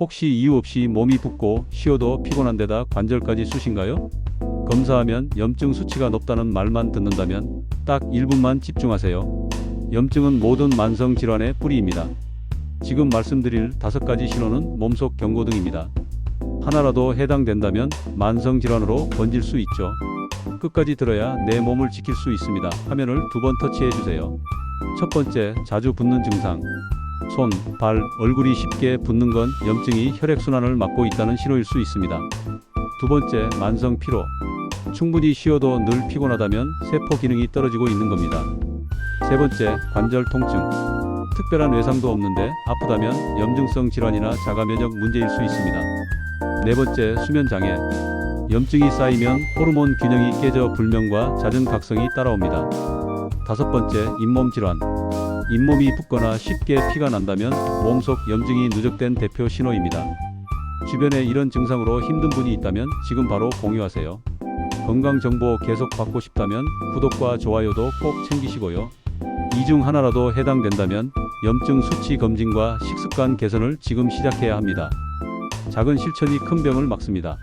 혹시 이유 없이 몸이 붓고 쉬어도 피곤한 데다 관절까지 쑤신가요? 검사하면 염증 수치가 높다는 말만 듣는다면 딱 1분만 집중하세요. 염증은 모든 만성 질환의 뿌리입니다. 지금 말씀드릴 다섯 가지 신호는 몸속 경고등입니다. 하나라도 해당된다면 만성 질환으로 번질 수 있죠. 끝까지 들어야 내 몸을 지킬 수 있습니다. 화면을 두 번 터치해 주세요. 첫 번째, 자주 붓는 증상. 손, 발, 얼굴이 쉽게 붓는 건 염증이 혈액순환을 막고 있다는 신호일 수 있습니다. 두 번째, 만성 피로. 충분히 쉬어도 늘 피곤하다면 세포 기능이 떨어지고 있는 겁니다. 세 번째, 관절 통증. 특별한 외상도 없는데 아프다면 염증성 질환이나 자가 면역 문제일 수 있습니다. 네 번째, 수면 장애. 염증이 쌓이면 호르몬 균형이 깨져 불면과 잦은 각성이 따라옵니다. 다섯 번째, 잇몸 질환. 잇몸이 붓거나 쉽게 피가 난다면 몸속 염증이 누적된 대표 신호입니다. 주변에 이런 증상으로 힘든 분이 있다면 지금 바로 공유하세요. 건강 정보 계속 받고 싶다면 구독과 좋아요도 꼭 챙기시고요. 이 중 하나라도 해당된다면 염증 수치 검진과 식습관 개선을 지금 시작해야 합니다. 작은 실천이 큰 병을 막습니다.